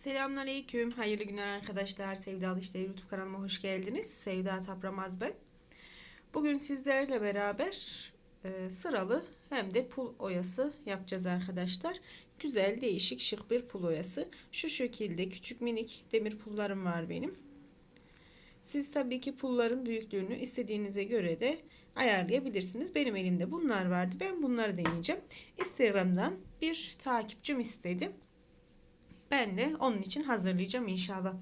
Selamünaleyküm. Hayırlı günler arkadaşlar. Sevda İşleri YouTube kanalıma hoş geldiniz. Sevda Tapramaz ben. Bugün sizlerle beraber e, sıralı hem de pul oyası yapacağız arkadaşlar. Güzel, değişik, şık bir pul oyası. Şu şekilde küçük minik demir pullarım var benim. Siz tabii ki pulların büyüklüğünü istediğinize göre de ayarlayabilirsiniz. Benim elimde bunlar vardı. Ben bunları deneyeceğim. Instagram'dan bir takipçim istedi. Ben de onun için hazırlayacağım inşallah.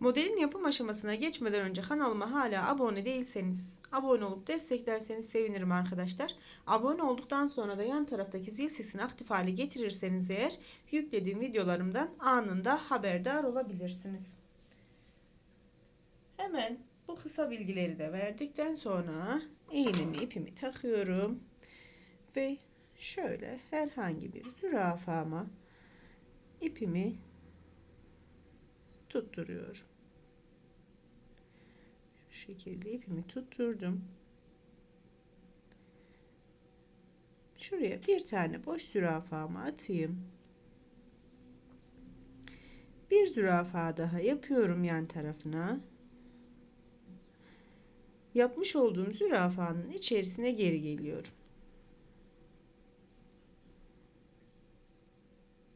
Modelin yapım aşamasına geçmeden önce kanalıma hala abone değilseniz abone olup desteklerseniz sevinirim arkadaşlar. Abone olduktan sonra da yan taraftaki zil sesini aktif hale getirirseniz eğer yüklediğim videolarımdan anında haberdar olabilirsiniz. Hemen bu kısa bilgileri de verdikten sonra iğnemi ipimi takıyorum ve şöyle herhangi bir zürafama ipimi tutturuyorum. Şu şekilde ipimi tutturdum. Şuraya bir tane boş zürafamı atayım. Bir zürafa daha yapıyorum yan tarafına. Yapmış olduğum zürafanın içerisine geri geliyorum.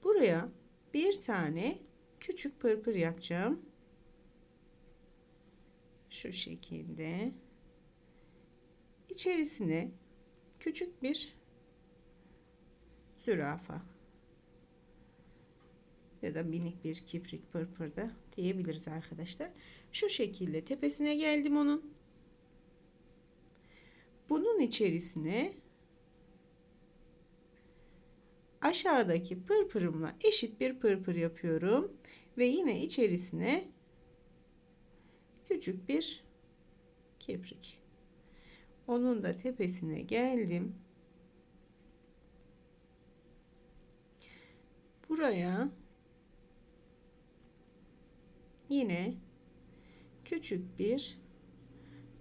Buraya bir tane küçük pırpır yapacağım. Şu şekilde. İçerisine küçük bir zürafa ya da minik bir kiprik pırpır da diyebiliriz arkadaşlar. Şu şekilde tepesine geldim onun. Bunun içerisine aşağıdaki pırpırımla eşit bir pırpır yapıyorum ve yine içerisine küçük bir keprik. Onun da tepesine geldim. Buraya yine küçük bir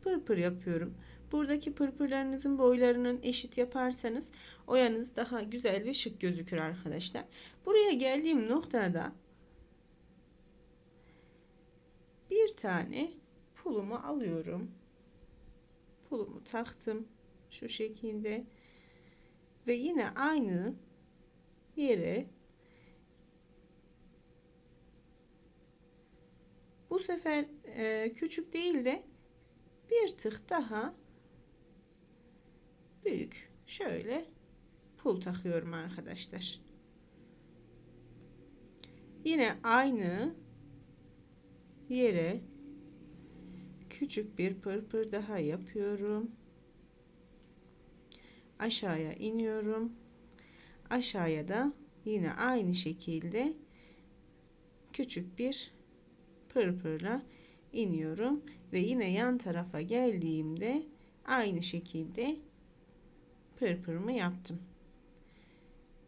pırpır yapıyorum. Buradaki pırpırlarınızın boylarının eşit yaparsanız oyanız daha güzel ve şık gözükür arkadaşlar. Buraya geldiğim noktada bir tane pulumu alıyorum. Pulumu taktım şu şekilde ve yine aynı yere bu sefer e, küçük değil de bir tık daha büyük şöyle pul takıyorum arkadaşlar. Yine aynı yere küçük bir pırpır daha yapıyorum. Aşağıya iniyorum. Aşağıya da yine aynı şekilde küçük bir pırpırla iniyorum ve yine yan tarafa geldiğimde aynı şekilde pırpırımı yaptım.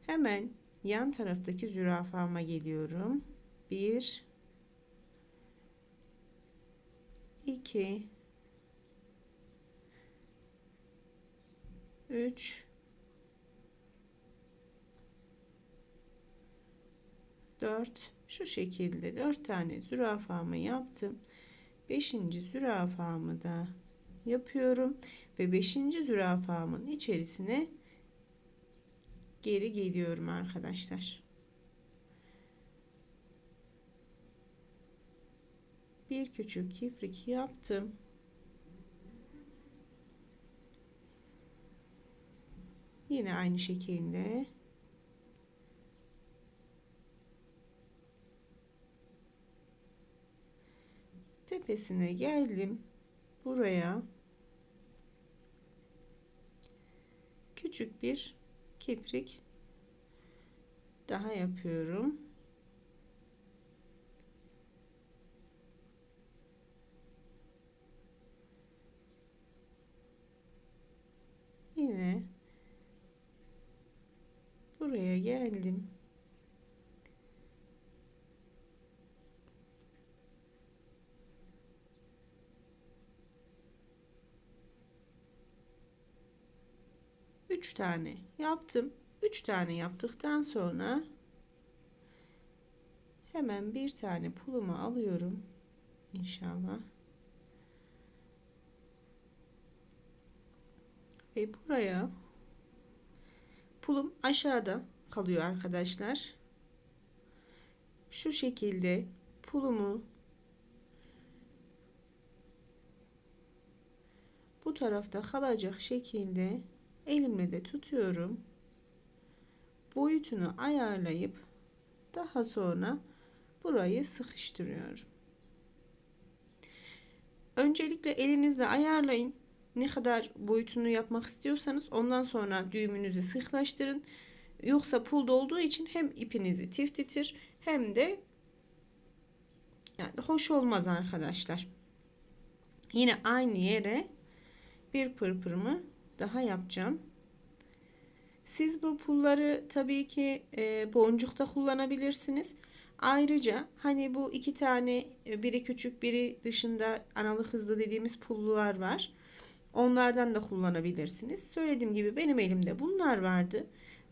Hemen yan taraftaki zürafama geliyorum. 1 2 3 4 şu şekilde 4 tane zürafamı yaptım. 5. zürafamı da yapıyorum ve 5. zürafamın içerisine geri geliyorum arkadaşlar. Bir küçük kiprik yaptım. Yine aynı şekilde tepesine geldim. Buraya küçük bir kiprik daha yapıyorum. Yine buraya geldim. Üç tane yaptım. Üç tane yaptıktan sonra Hemen bir tane pulumu alıyorum. İnşallah. Ve buraya pulum aşağıda kalıyor arkadaşlar. Şu şekilde pulumu bu tarafta kalacak şekilde elimle de tutuyorum. Boyutunu ayarlayıp daha sonra burayı sıkıştırıyorum. Öncelikle elinizle ayarlayın. Ne kadar boyutunu yapmak istiyorsanız ondan sonra düğümünüzü sıklaştırın. Yoksa pul olduğu için hem ipinizi tiftitir hem de yani hoş olmaz arkadaşlar. Yine aynı yere bir pırpırımı daha yapacağım. Siz bu pulları tabii ki e, boncukta kullanabilirsiniz. Ayrıca hani bu iki tane e, biri küçük biri dışında analı hızlı dediğimiz pullular var. Onlardan da kullanabilirsiniz. Söylediğim gibi benim elimde bunlar vardı.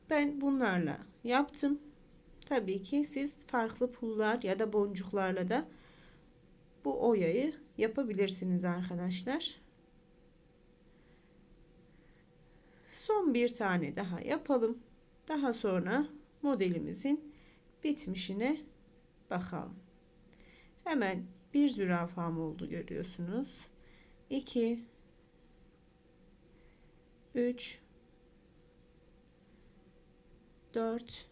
Ben bunlarla yaptım. Tabii ki siz farklı pullar ya da boncuklarla da bu oyayı yapabilirsiniz arkadaşlar. Son bir tane daha yapalım. Daha sonra modelimizin bitmişine bakalım. Hemen bir zürafam oldu görüyorsunuz. 2 3 4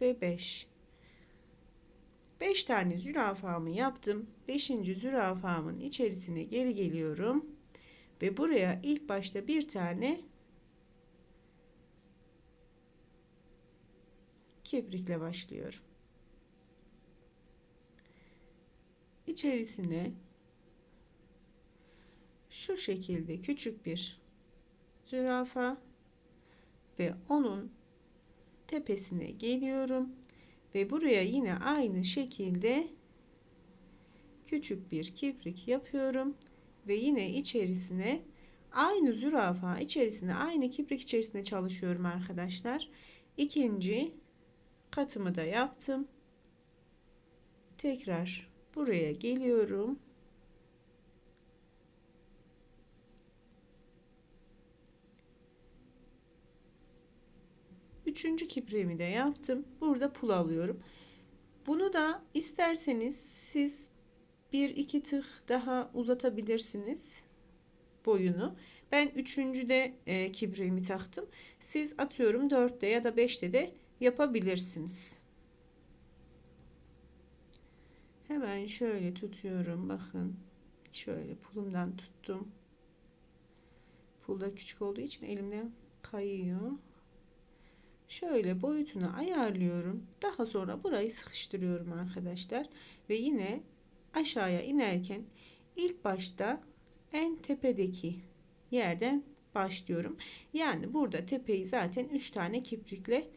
ve 5 5 tane zürafamı yaptım. 5. zürafamın içerisine geri geliyorum. Ve buraya ilk başta bir tane kiprikle başlıyorum. İçerisine şu şekilde küçük bir zürafa ve onun tepesine geliyorum ve buraya yine aynı şekilde küçük bir kiprik yapıyorum ve yine içerisine aynı zürafa içerisine aynı kiprik içerisinde çalışıyorum arkadaşlar. İkinci katımı da yaptım. Tekrar buraya geliyorum. Üçüncü kipriğimi de yaptım. Burada pul alıyorum. Bunu da isterseniz siz bir iki tık daha uzatabilirsiniz boyunu. Ben üçüncüde e, kibriğimi taktım. Siz atıyorum dörtte ya da beşte de yapabilirsiniz. Hemen şöyle tutuyorum. Bakın. Şöyle pulumdan tuttum. Pul da küçük olduğu için elimde kayıyor. Şöyle boyutunu ayarlıyorum. Daha sonra burayı sıkıştırıyorum arkadaşlar. Ve yine aşağıya inerken ilk başta en tepedeki yerden başlıyorum. Yani burada tepeyi zaten 3 tane kiprikle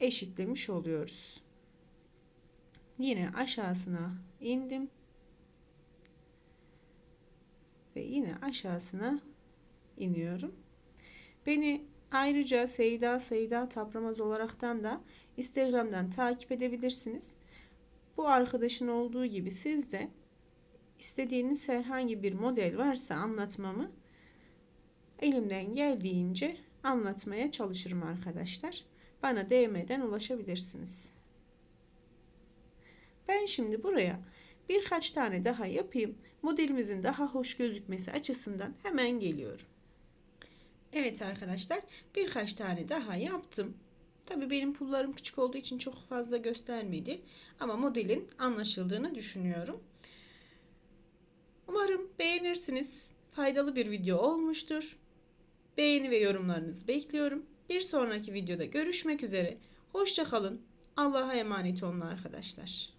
eşitlemiş oluyoruz. Yine aşağısına indim. Ve yine aşağısına iniyorum. Beni Ayrıca Sevda Sevda Tapramaz olaraktan da Instagram'dan takip edebilirsiniz. Bu arkadaşın olduğu gibi siz de istediğiniz herhangi bir model varsa anlatmamı elimden geldiğince anlatmaya çalışırım arkadaşlar. Bana DM'den ulaşabilirsiniz. Ben şimdi buraya birkaç tane daha yapayım. Modelimizin daha hoş gözükmesi açısından hemen geliyorum. Evet arkadaşlar birkaç tane daha yaptım. Tabi benim pullarım küçük olduğu için çok fazla göstermedi. Ama modelin anlaşıldığını düşünüyorum. Umarım beğenirsiniz. Faydalı bir video olmuştur. Beğeni ve yorumlarınızı bekliyorum. Bir sonraki videoda görüşmek üzere. Hoşçakalın. Allah'a emanet olun arkadaşlar.